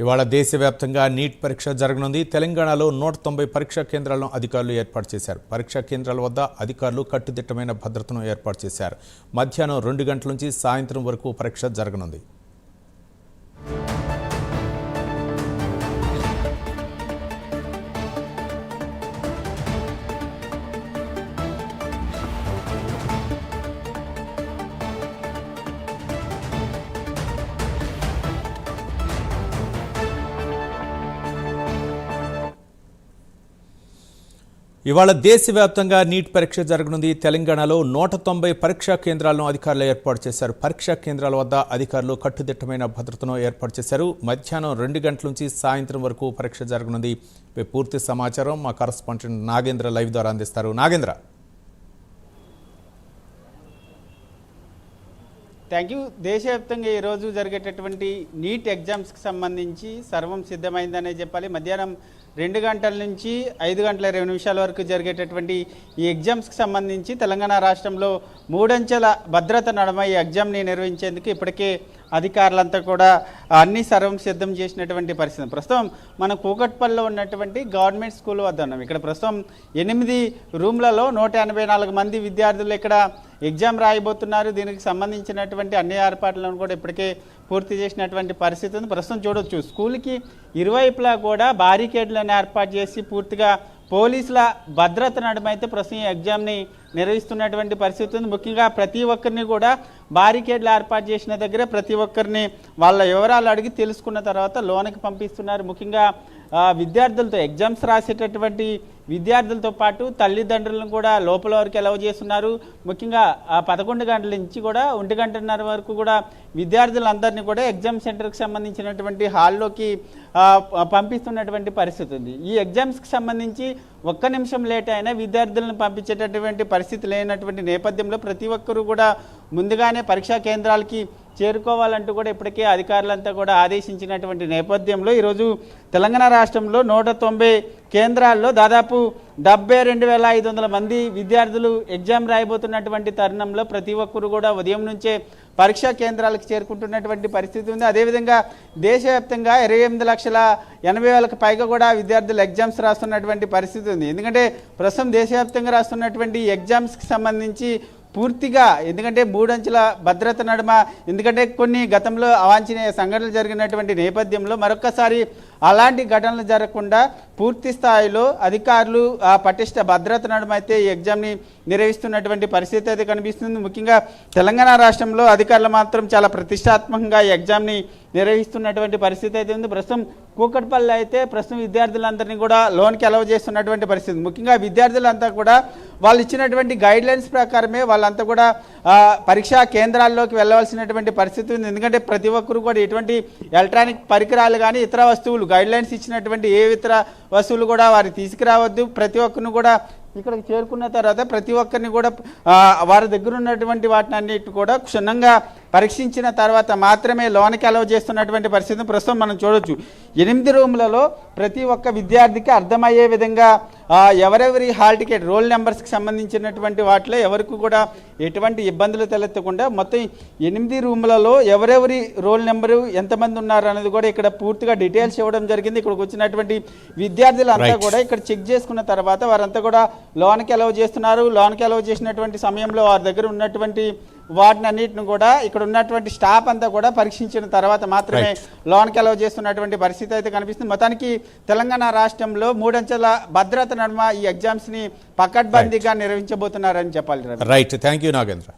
ఇవాళ దేశవ్యాప్తంగా నీట్ పరీక్ష జరగనుంది. తెలంగాణలో నూట తొంభై పరీక్షా కేంద్రాలను అధికారులు ఏర్పాటు చేశారు. పరీక్షా కేంద్రాల వద్ద అధికారులు కట్టుదిట్టమైన భద్రతను ఏర్పాటు చేశారు. మధ్యాహ్నం రెండు గంటల నుంచి సాయంత్రం వరకు పరీక్ష జరగనుంది. ఇవాళ దేశవ్యాప్తంగా నీట్ పరీక్ష జరగనుంది. తెలంగాణలో నూట తొంభై పరీక్షా కేంద్రాలను అధికారులు ఏర్పాటు చేశారు. పరీక్షా కేంద్రాల వద్ద అధికారులు కట్టుదిట్టమైన భద్రతను ఏర్పాటు చేశారు. మధ్యాహ్నం రెండు గంటల నుంచి సాయంత్రం వరకు పరీక్ష జరగనుంది. పూర్తి సమాచారం మా కరస్పాండెంట్ నాగేంద్ర లైవ్ ద్వారా అందిస్తారు. నాగేంద్ర. Thank you. దేశవ్యాప్తంగా ఈరోజు జరిగేటటువంటి నీట్ ఎగ్జామ్స్కి సంబంధించి సర్వం సిద్ధమైందనే చెప్పాలి. మధ్యాహ్నం రెండు గంటల నుంచి ఐదు గంటల ఇరవై నిమిషాల వరకు జరిగేటటువంటి ఈ ఎగ్జామ్స్కి సంబంధించి తెలంగాణ రాష్ట్రంలో మూడంచెల భద్రత నడమ ఈ ఎగ్జామ్ని నిర్వహించేందుకు ఇప్పటికే అధికారులంతా కూడా అన్ని సర్వం సిద్ధం చేసినటువంటి పరిస్థితి. ప్రస్తుతం మన కూకట్పల్లిలో ఉన్నటువంటి గవర్నమెంట్ స్కూల్ వద్ద ఉన్నాం. ఇక్కడ ప్రస్తుతం ఎనిమిది రూమ్లలో నూట ఎనభై నాలుగు మంది విద్యార్థులు ఇక్కడ ఎగ్జామ్ రాయబోతున్నారు. దీనికి సంబంధించినటువంటి అన్ని ఏర్పాట్లను కూడా ఇప్పటికే పూర్తి చేసినటువంటి పరిస్థితి ఉంది. ప్రస్తుతం చూడొచ్చు. స్కూల్కి ఇరువైపులా కూడా బారికేడ్లను ఏర్పాటు చేసి పూర్తిగా పోలీసుల భద్రత నడుమైతే ప్రస్తుతం ఈ ఎగ్జామ్ని నిర్వహిస్తున్నటువంటి పరిస్థితి ఉంది. ముఖ్యంగా ప్రతి ఒక్కరిని కూడా బారికేడ్లు ఏర్పాటు చేసిన దగ్గర ప్రతి ఒక్కరిని వాళ్ళ వివరాలు అడిగి తెలుసుకున్న తర్వాత లోనికి పంపిస్తున్నారు. ముఖ్యంగా విద్యార్థులతో ఎగ్జామ్స్ రాసేటటువంటి విద్యార్థులతో పాటు తల్లిదండ్రులను కూడా లోపల వరకు ఎలవ చేస్తున్నారు. ముఖ్యంగా ఆ పదకొండు గంటల నుంచి కూడా ఒంటి గంటన్నర వరకు కూడా విద్యార్థులందరినీ కూడా ఎగ్జామ్ సెంటర్కి సంబంధించినటువంటి హాల్లోకి పంపిస్తున్నటువంటి పరిస్థితి ఉంది. ఈ ఎగ్జామ్స్కి సంబంధించి ఒక్క నిమిషం లేట్ అయినా విద్యార్థులను పంపించేటటువంటి పరిస్థితి లేనటువంటి నేపథ్యంలో ప్రతి ఒక్కరూ కూడా ముందుగానే పరీక్షా కేంద్రాలకి చేరుకోవాలంటూ కూడా ఇప్పటికే అధికారులంతా కూడా ఆదేశించినటువంటి నేపథ్యంలో ఈరోజు తెలంగాణ రాష్ట్రంలో నూట తొంభై కేంద్రాల్లో దాదాపు డెబ్బై రెండు వేల ఐదు వందల మంది విద్యార్థులు ఎగ్జామ్ రాయబోతున్నటువంటి తరుణంలో ప్రతి ఒక్కరు కూడా ఉదయం నుంచే పరీక్షా కేంద్రాలకు చేరుకుంటున్నటువంటి పరిస్థితి ఉంది. అదేవిధంగా దేశవ్యాప్తంగా ఇరవై ఎనిమిది లక్షల ఎనభై వేలకు పైగా కూడా విద్యార్థులు ఎగ్జామ్స్ రాస్తున్నటువంటి పరిస్థితి ఉంది. ఎందుకంటే ప్రస్తుతం దేశవ్యాప్తంగా రాస్తున్నటువంటి ఎగ్జామ్స్కి సంబంధించి పూర్తిగా ఎందుకంటే మూడంచెల భద్రత నడుమ ఎందుకంటే కొన్ని గతంలో అవాంఛనీయ సంఘటనలు జరిగినటువంటి నేపథ్యంలో మరొకసారి అలాంటి ఘటనలు జరగకుండా పూర్తి స్థాయిలో అధికారులు ఆ పటిష్ట భద్రత నడమైతే ఈ ఎగ్జామ్ని నిర్వహిస్తున్నటువంటి పరిస్థితి అయితే కనిపిస్తుంది. ముఖ్యంగా తెలంగాణ రాష్ట్రంలో అధికారులు మాత్రం చాలా ప్రతిష్టాత్మకంగా ఈ ఎగ్జామ్ని నిర్వహిస్తున్నటువంటి పరిస్థితి అయితే ఉంది. ప్రస్తుతం కూకట్పల్లి అయితే ప్రస్తుతం విద్యార్థులందరినీ కూడా లోన్కి అలవ్ చేస్తున్నటువంటి పరిస్థితి. ముఖ్యంగా విద్యార్థులంతా కూడా వాళ్ళు ఇచ్చినటువంటి గైడ్ లైన్స్ ప్రకారమే వాళ్ళంతా కూడా పరీక్షా కేంద్రాల్లోకి వెళ్ళవలసినటువంటి పరిస్థితి ఉంది. ఎందుకంటే ప్రతి ఒక్కరు కూడా ఎటువంటి ఎలక్ట్రానిక్ పరికరాలు కానీ ఇతర వస్తువులు గైడ్లైన్స్ ఇచ్చినటువంటి ఏ ఇతర వస్తువులు కూడా వారు తీసుకురావద్దు. ప్రతి ఒక్కరిని కూడా ఇక్కడికి చేరుకున్న తర్వాత ప్రతి ఒక్కరిని కూడా వారి దగ్గర ఉన్నటువంటి వాటిని అన్నిటి కూడా క్షుణ్ణంగా పరీక్షించిన తర్వాత మాత్రమే లోనికి అలవ్ చేస్తున్నటువంటి పరిస్థితిని ప్రస్తుతం మనం చూడవచ్చు ఎనిమిది రూములలో ప్రతి ఒక్క విద్యార్థికి అర్థమయ్యే విధంగా ఎవరెవరి హాల్ టికెట్ రోల్ నెంబర్స్కి సంబంధించినటువంటి వాటిలో ఎవరికి కూడా ఎటువంటి ఇబ్బందులు తలెత్తకుండా మొత్తం ఎనిమిది రూములలో ఎవరెవరి రోల్ నెంబరు ఎంతమంది ఉన్నారు అనేది కూడా ఇక్కడ పూర్తిగా డీటెయిల్స్ ఇవ్వడం జరిగింది ఇక్కడికి వచ్చినటువంటి విద్యార్థులంతా. కూడా ఇక్కడ చెక్ చేసుకున్న తర్వాత వారంతా కూడా లోన్కి అలవ్ చేస్తున్నారు లోన్కి అలవ్ చేసినటువంటి సమయంలో వారి దగ్గర ఉన్నటువంటి వాటిని అన్నిటిని కూడా ఇక్కడ ఉన్నటువంటి స్టాఫ్ అంతా కూడా పరీక్షించిన తర్వాత మాత్రమే లోన్కి అలవ్ చేస్తున్నటువంటి పరిస్థితి అయితే కనిపిస్తుంది. మొత్తానికి తెలంగాణ రాష్ట్రంలో మూడంచెల భద్రత నడుమ ఈ ఎగ్జామ్స్ని పకడ్బందీగా నిర్వహించబోతున్నారని చెప్పాలి. Right thank you Nagendra